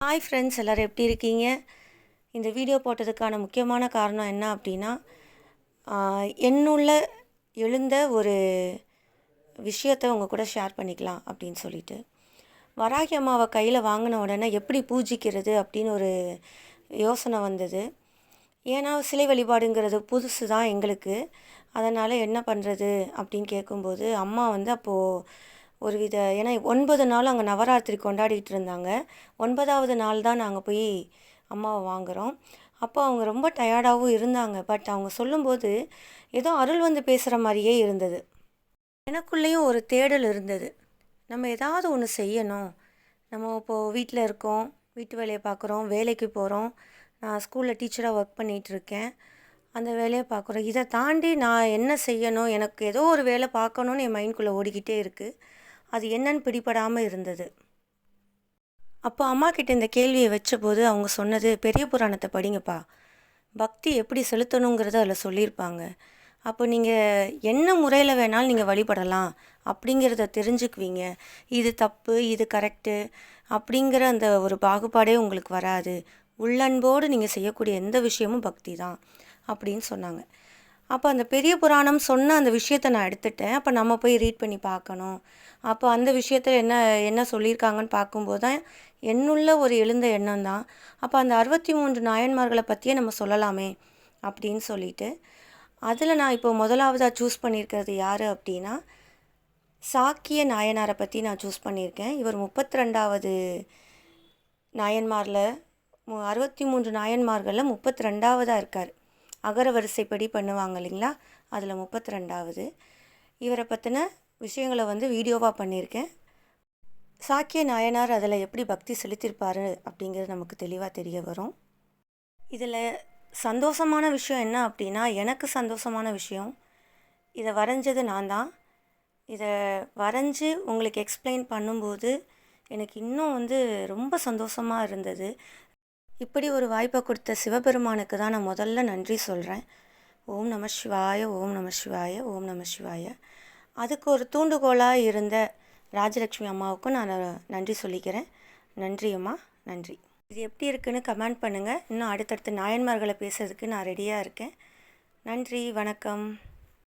Hi friends எல்லோரும் எப்படி இருக்கீங்க? இந்த வீடியோ போட்டதுக்கான முக்கியமான காரணம் என்ன அப்படின்னா என்னுள்ள எழுந்த ஒரு விஷயத்தை உங்கள் கூட ஷேர் பண்ணிக்கலாம் அப்படின்னு சொல்லிட்டு. வராகி அம்மாவை கையில் வாங்கின உடனே எப்படி பூஜிக்கிறது அப்படின்னு ஒரு யோசனை வந்தது. ஏன்னா சிலை வழிபாடுங்கிறது புதுசு தான் எங்களுக்கு. அதனால் என்ன பண்ணுறது அப்படின்னு கேட்கும்போது அம்மா வந்து அப்போது ஒரு வித ஏன்னா ஒன்பது நாள் அங்கே நவராத்திரி கொண்டாடிட்டு இருந்தாங்க ஒன்பதாவது நாள் தான் நாங்கள் போய் அம்மாவை வாங்குகிறோம் அப்போ அவங்க ரொம்ப டயர்டாகவும் இருந்தாங்க. பட் அவங்க சொல்லும்போது ஏதோ அருள் வந்து பேசுகிற மாதிரியே இருந்தது. எனக்குள்ளேயும் ஒரு தேடல் இருந்தது. நம்ம ஏதாவது ஒன்று செய்யணும். நம்ம இப்போது வீட்டில் இருக்கோம் வீட்டு வேலையை பார்க்குறோம் வேலைக்கு போகிறோம் நான் ஸ்கூலில் டீச்சராக ஒர்க் பண்ணிகிட்ருக்கேன் அந்த வேலையை பார்க்குறோம் இதை தாண்டி நான் என்ன செய்யணும்? எனக்கு ஏதோ ஒரு வேலை பார்க்கணுன்னு என் மைண்ட்குள்ளே ஓடிக்கிட்டே இருக்குது அது என்னன்னு பிடிபடாமல் இருந்தது. அப்போ அம்மா கிட்ட இந்த கேள்வியை வச்சபோது அவங்க சொன்னது பெரிய புராணத்தை படிங்கப்பா. பக்தி எப்படி செலுத்தணுங்கிறத அதில் சொல்லியிருப்பாங்க. அப்போ நீங்கள் என்ன முறையில் வேணாலும் நீங்கள் வழிபடலாம் அப்படிங்கிறத தெரிஞ்சுக்குவீங்க. இது தப்பு இது கரெக்டு அப்படிங்கிற அந்த ஒரு பாகுபாடே உங்களுக்கு வராது. உள்ளன்போடு நீங்கள் செய்யக்கூடிய எந்த விஷயமும் பக்தி தான் அப்படின்னு சொன்னாங்க. அப்போ அந்த பெரிய புராணம் சொன்ன அந்த விஷயத்தை நான் எடுத்துட்டேன். அப்போ நம்ம போய் ரீட் பண்ணி பார்க்கணும். அப்போ அந்த விஷயத்தில் என்ன என்ன சொல்லியிருக்காங்கன்னு பார்க்கும்போது தான் என்னுள்ள ஒரு எழுந்த எண்ணம் தான். அப்போ அந்த அறுபத்தி மூன்று நாயன்மார்களை பற்றியே நம்ம சொல்லலாமே அப்படின்னு சொல்லிட்டு அதில் நான் இப்போ முதலாவதாக சூஸ் பண்ணியிருக்கிறது யார் அப்படின்னா சாக்கிய நாயனாரை பற்றி நான் சூஸ் பண்ணியிருக்கேன். இவர் முப்பத்தி ரெண்டாவது நாயன்மாரில் மு அறுபத்தி மூன்று நாயன்மார்களில் முப்பத்தி ரெண்டாவதாக இருக்கார். அகர வரிசைப்படி பண்ணுவாங்க இல்லைங்களா? அதில் முப்பத்தி ரெண்டாவது இவரை பற்றின விஷயங்களை வந்து வீடியோவாக பண்ணியிருக்கேன். சாக்கிய நாயனார் அதில் எப்படி பக்தி செலுத்தியிருப்பாரு அப்படிங்கிறது நமக்கு தெளிவாக தெரிய வரும். இதில் சந்தோஷமான விஷயம் என்ன அப்படின்னா எனக்கு சந்தோஷமான விஷயம். இதை வரைஞ்சது நான் தான். இதை வரைஞ்சி உங்களுக்கு எக்ஸ்பிளைன் பண்ணும்போது எனக்கு இன்னும் வந்து ரொம்ப சந்தோஷமாக இருந்தது. இப்படி ஒரு வாய்ப்பை கொடுத்த சிவபெருமானுக்கு தான் நான் முதல்ல நன்றி சொல்கிறேன் ஓம் நம சிவாய ஓம் நம சிவாய ஓம் நம சிவாய. அதுக்கு ஒரு தூண்டுகோலாக இருந்த ராஜலக்ஷ்மி அம்மாவுக்கும் நான் நன்றி சொல்லிக்கிறேன். நன்றி அம்மா நன்றி. இது எப்படி இருக்குன்னு கமெண்ட் பண்ணுங்கள் இன்னும் அடுத்தடுத்து நாயன்மார்களை பேசுறதுக்கு நான் ரெடியாக இருக்கேன். நன்றி வணக்கம்.